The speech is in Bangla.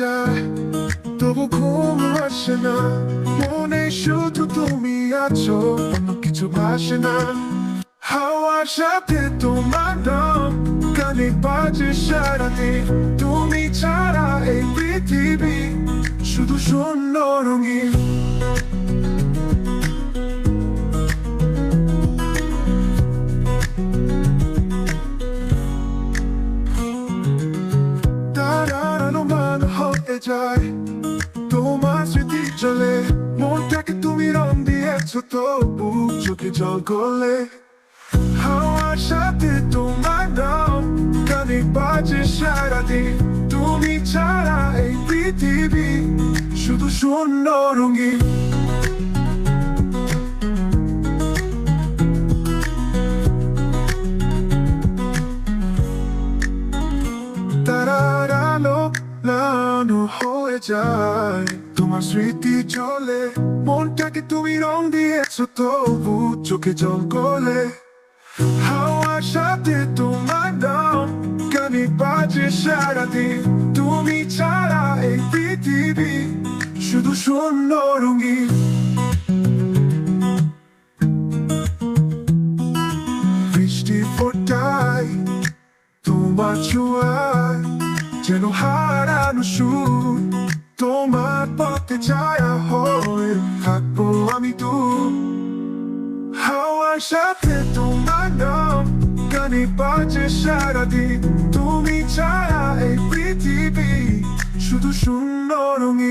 যায়, তবু ঘুম আসে না। মনে শুধু তুমি আছো কিছু ভাসে না। হাওয়ার সাথে তোমার নাম কানে বাজে সারাতে। তুমি ছাড়া এই পৃথিবী শুধু শূন্য রঙিন। যায় তোমার স্মৃতি চলে, মনটাকে তুমি রং দিয়েছ, তবু চোখে জল গলে। হাওয়ার সাথে তোমার নাম কানে বাজে সারাদিন। তুমি ছাড়া এই পৃথিবী শুধু শূন্য রঙিন। তারার আলো লানো হয়ে যায়। তোমার স্মৃতি চলে মনটাকে তুমি রং দিয়েছ, তবু চোখে জল গলে। হাওয়ার সাথে তোমার নাম কানে বাজে সারাদিন। তুমি ছাড়া এই পৃথিবী শুধু শূন্য রঙিন। বৃষ্টি ফোটায়, তোমার ছোঁয়ায় যেন হারানো সুর তোমার পথে ছায়া হয়ে থাকব আমি তো। হাওয়ার সাথে তোমার নাম কানে বাজে সারাদিন। তুমি ছাড়া এই পৃথিবী, শুধু শূন্য রঙিন